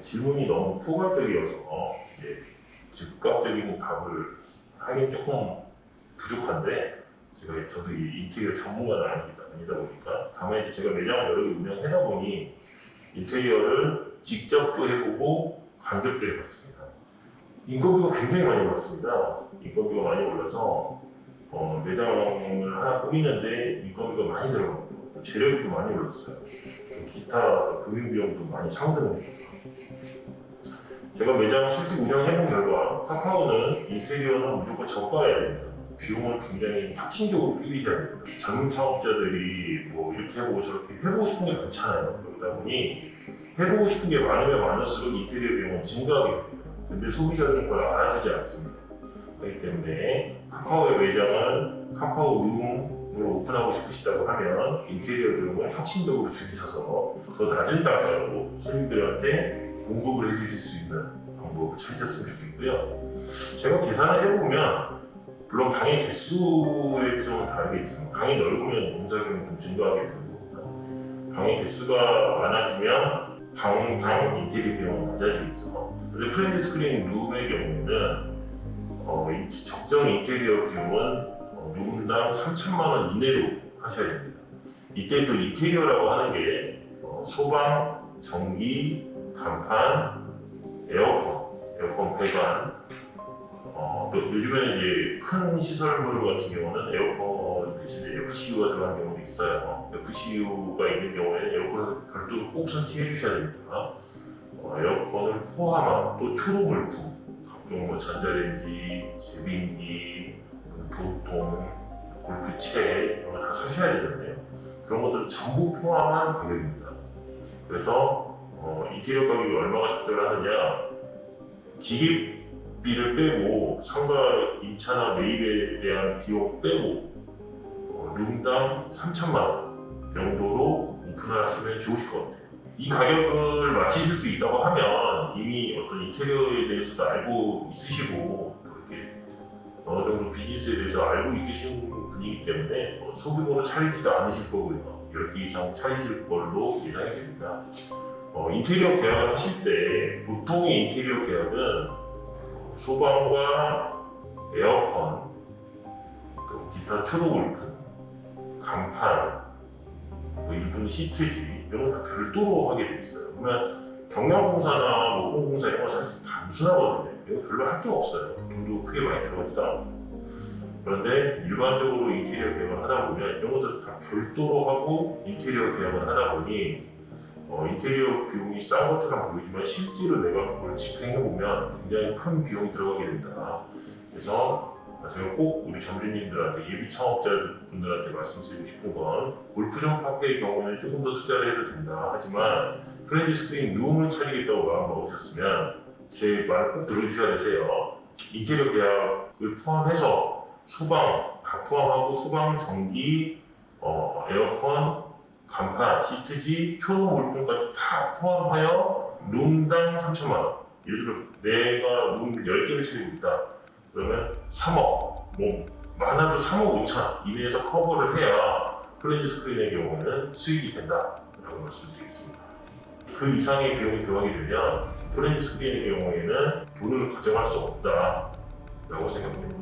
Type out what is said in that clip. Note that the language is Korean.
질문이 너무 포괄적이어서 이제 즉각적인 답을 하긴 조금 부족한데 제가 저도 이 인테리어 전문가는 아니다, 아니다 보니까 다만 제가 매장을 여러 개 운영하다 보니 인테리어를 직접도 해보고 간접도 해봤습니다. 인건비가 굉장히 많이 올랐습니다. 인건비가 많이 올라서 어, 매장을 하나 꾸미는데 인건비가 많이 들어갑니다. 재료비도 많이 올랐어요. 기타 금융 비용도 많이 상승했습니다. 제가 매장 실제 운영해본 결과 카카오는 인테리어는 무조건 저가해야 됩니다. 비용을 굉장히 혁신적으로 줄이셔야 됩니다. 젊은 창업자들이 뭐 이렇게 해보고 저렇게 해보고 싶은 게 많잖아요. 그러다 보니 해보고 싶은 게 많으면 많을수록 인테리어 비용은 증가하게 됩니다. 근데 소비자들은 그걸 알아주지 않습니다. 그렇기 때문에 카카오의 매장을 카카오 룸으로 오픈하고 싶으시다고 하면 인테리어 비용을 혁신적으로 줄이셔서 더 낮은 단가로 손님들한테 공급을 해주실 수 있는 방법을 찾으셨으면 좋겠고요. 제가 계산을 해보면 물론 방의 개수에 좀 다르겠지만 방이 넓으면 공사비용이 좀 증가하게 되고 방의 개수가 많아지면 방당 인테리어 비용은 낮아지겠죠. 근데 프렌즈 스크린 룸의 경우에는 어, 이 적정 인테리어 비용은 어, 룸당 3천만 원 이내로 하셔야 됩니다. 이때도 인테리어라고 하는 게 어, 소방, 전기, 간판, 에어컨, 에어컨 배관, 어, 또 요즘에는 이제 큰 시설물 같은 경우는 에어컨 대신에 FCU가 들어가는 경우도 있어요. FCU가 있는 경우에는 에어컨을 별도로 꼭 설치해 주셔야 됩니다. 어, 에어컨을 포함한 또 초로물품, 각종 뭐 전자레인지, 제빙기, 도통, 골프채 이런 거다 사셔야 되잖아요. 그런 것들 전부 포함한 가격입니다. 그래서 어, 인테리어 가격이 얼마가 적절하느냐 기계비를 빼고 상가 임차나 매입에 대한 비용 빼고 어, 룸당 3천만 원 정도로 오픈을 하시면 좋으실 것 같아요. 이 가격을 맞추실 수 있다고 하면 이미 어떤 인테리어에 대해서도 알고 있으시고 또 이렇게 어느 정도 비즈니스에 대해서 알고 있으신 분이기 때문에 어, 소규모로 차리지도 않으실 거고요. 10개 이상 차리실 걸로 예상이 됩니다. 어, 인테리어 계약을 하실 때 보통의 인테리어 계약은 어, 소방과 에어컨, 또 기타 트루울프, 간판, 뭐 일부 시트지 이런 거 다 별도로 하게 돼 있어요. 그러면 경량공사나 뭐 모공공사 이런 거 사실 다 무슨하거든요. 이거 별로 할 게 없어요. 돈도 크게 많이 들어가지도 않고. 그런데 일반적으로 인테리어 계약을 하다 보면 이런 것들 다 별도로 하고 인테리어 계약을 하다 보니 어, 인테리어 비용이 싼 것처럼 보이지만 실제로 내가 그걸 집행해 보면 굉장히 큰 비용이 들어가게 된다. 그래서 제가 꼭 우리 점주님들한테 예비 창업자분들한테 말씀드리고 싶은 건 골프장 파크의 경우는 조금 더 투자를 해도 된다. 하지만 프렌즈 스크린 룸을 차리겠다고 마음 먹으셨으면 제 말 꼭 들어주셔야 되세요. 인테리어 계약을 포함해서 소방 다 포함하고 소방, 전기, 어, 에어컨, 간판, 시트지, 초록 물품까지 다 포함하여 룸당 3천만 원. 예를 들어 내가 룸 10개를 차리고 있다. 그러면 3억, 뭐 많아도 3억 5천 이내에서 커버를 해야 프렌즈 스크린의 경우에는 수익이 된다라고 말씀드리겠습니다. 그 이상의 비용이 들어가게 되면 프렌즈 스크린의 경우에는 돈을 가져갈 수 없다라고 생각됩니다.